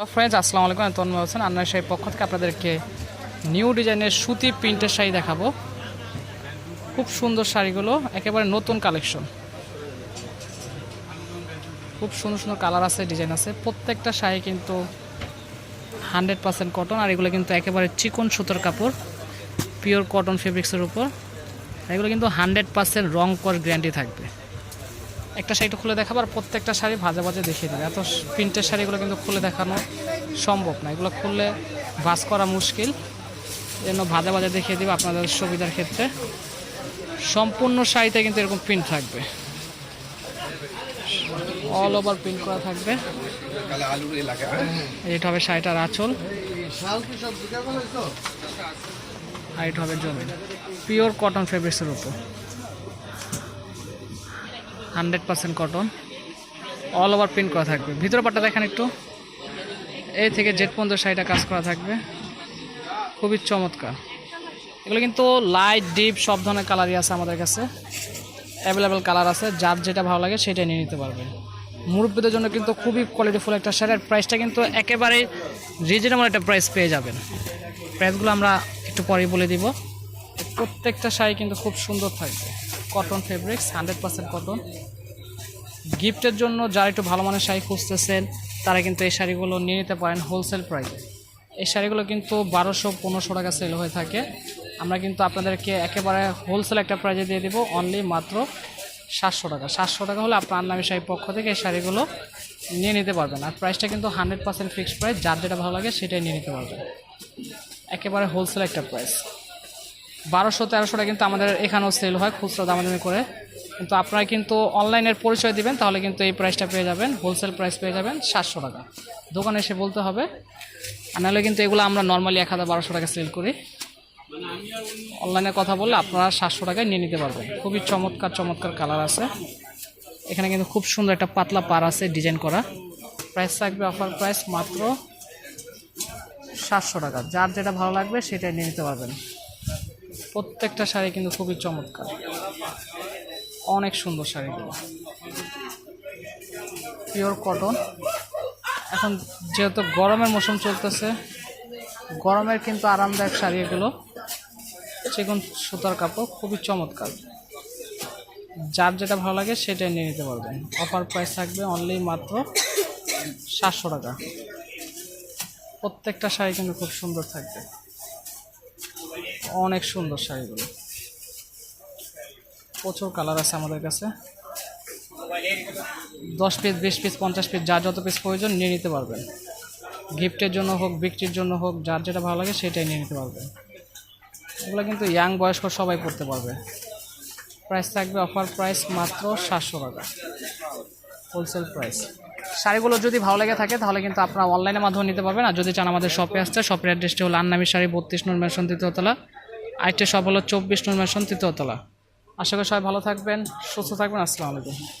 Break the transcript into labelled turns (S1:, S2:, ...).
S1: Hello friends আসসালামু আলাইকুম। আমি তন্ময় হোসেন। আন্নার শাড়ির পক্ষ থেকে আপনাদেরকে নিউ ডিজাইনের সুতি প্রিন্টের শাড়ি দেখাবো। খুব সুন্দর শাড়িগুলো, একেবারে নতুন কালেকশন খুব সুন্দর সুন্দর কালার আছে ডিজাইন আছে। প্রত্যেকটা শাড়ি কিন্তু হান্ড্রেড পার্সেন্ট কটন আর এগুলো কিন্তু একেবারে চিকন সুতোর কাপড় পিওর কটন ফেব্রিক্সের উপর। এগুলো কিন্তু হান্ড্রেড পার্সেন্ট রং কর গ্যারান্টি থাকবে। একটা শাড়িটা খুলে দেখাবো আর প্রত্যেকটা শাড়ি ভাজে ভাজে দেখিয়ে দেবে। এত প্রিন্টের শাড়িগুলো কিন্তু খুলে দেখানো সম্ভব না। এগুলো খুললে ভাজ করা মুশকিল। জন্য ভাজে ভাজে দেখিয়ে দেবে আপনাদের সুবিধার ক্ষেত্রে। সম্পূর্ণ শাড়িতে কিন্তু এরকম প্রিন্ট থাকবে। অল ওভার প্রিন্ট করা থাকবে। এটা হবে শাড়িটার আঁচল। আর এটা হবে জমি পিওর কটন ফেব্রিক্সের উপর। Hundred percent cotton all over print করা থাকবে। ভিতরে পাটটা দেখেন একটু। এই থেকে জেট পর্যন্ত শাড়িটা কাজ করা থাকবে। খুবই চমৎকার। এগুলো কিন্তু লাইট ডিপ সব ধরনের কালারই আছে আমাদের কাছে। অ্যাভেলেবেল কালার আছে, যার যেটা ভালো লাগে সেটাই নিয়ে নিতে পারবে মুরব্বীদের জন্য কিন্তু খুবই কোয়ালিটিফুল একটা শাড়ির প্রাইসটা কিন্তু একেবারেই রিজনেবল একটা প্রাইস পেয়ে যাবেন। প্রাইসগুলো আমরা একটু পরেই বলে দিব। প্রত্যেকটা শাড়ি কিন্তু খুব সুন্দর থাকবে। Cotton fabrics hundred percent cotton গিফটের জন্য যারা একটু ভালো মানের শাড়ি খুঁজতেছেন, তারা কিন্তু এই শাড়িগুলো নিয়ে নিতে পারেন হোলসেল প্রাইসে এই শাড়িগুলো কিন্তু বারোশো, পনেরোশো টাকা সেল হয়ে থাকে। আমরা কিন্তু আপনাদেরকে একেবারে হোলসেল একটা প্রাইজে দিয়ে দেবো অনলি মাত্র সাতশো টাকা। সাতশো টাকা হলে আপনার নামী শাড়ির পক্ষ থেকে এই শাড়িগুলো নিয়ে নিতে পারবেন। আর প্রাইসটা কিন্তু হান্ড্রেড পার্সেন্ট ফিক্সড প্রাইস যার যেটা ভালো লাগে সেটাই নিয়ে নিতে পারবেন। একেবারে হোলসেল একটা প্রাইস বারোশো, তেরোশোটা কিন্তু আমাদের এখানেও সেল হয়, খুচরো দামাদামি করে। কিন্তু আপনারা কিন্তু অনলাইনের পরিচয় দিবেন, তাহলে কিন্তু এই প্রাইসটা পেয়ে যাবেন হোলসেল প্রাইস পেয়ে যাবেন সাতশো টাকা। দোকানে এসে বলতে হবে, আর নাহলে কিন্তু এগুলো আমরা নর্মালি এক হাজার বারোশো টাকা সেল করি। অনলাইনে কথা বললে আপনারা সাতশো টাকায় নিয়ে নিতে পারবেন। খুবই চমৎকার চমৎকার কালার আছে। এখানে কিন্তু খুব সুন্দর একটা পাতলা পার আছে ডিজাইন করা। প্রাইস থাকবে অফার প্রাইস মাত্র সাতশো টাকা। যার যেটা ভালো লাগবে সেটাই নিয়ে নিতে পারবেন। প্রত্যেকটা শাড়ি কিন্তু খুবই চমৎকার। অনেক সুন্দর শাড়িগুলো। পিওর কটন এখন যেহেতু গরমের মৌসুম চলতেছে, গরমের কিন্তু আরামদায়ক শাড়ি এগুলো চিকন সুতার কাপড় খুবই চমৎকার। যার যেটা ভালো লাগে সেটাই নিয়ে নিতে পারবেন। অফার প্রাইস থাকবে অনলি মাত্র সাতশো টাকা। প্রত্যেকটা শাড়ি কিন্তু খুব সুন্দর থাকবে। অনেক সুন্দর শাড়িগুলো। প্রচুর কালার আছে আমাদের কাছে। দশ পিস বিশ পিস পঞ্চাশ পিস যার যত পিস প্রয়োজন নিয়ে নিতে পারবেন। গিফটের জন্য হোক, বিক্রির জন্য হোক, যার যেটা ভালো লাগে সেটাই নিয়ে নিতে পারবেন। এগুলো কিন্তু ইয়াং বয়স্ক সবাই পড়তে পারবে। প্রাইস থাকবে অফার প্রাইস মাত্র সাতশো টাকা। হোলসেল প্রাইস শাড়িগুলো যদি ভালো লেগে থাকে, তাহলে কিন্তু আপনারা অনলাইনের মাধ্যমে নিতে পারবেন। আর যদি চান আমাদের শপে আসতে শপের অ্যাড্রেসটি হলো আন্নামি শাড়ি বত্রিশ নূর মেশন তৃতীয়তলা আরেকটি সব হলো চব্বিশ নম্বর মেশন তলা আশা করি সবাই ভালো থাকবেন, সুস্থ থাকবেন, আসসালামু আলাইকুম।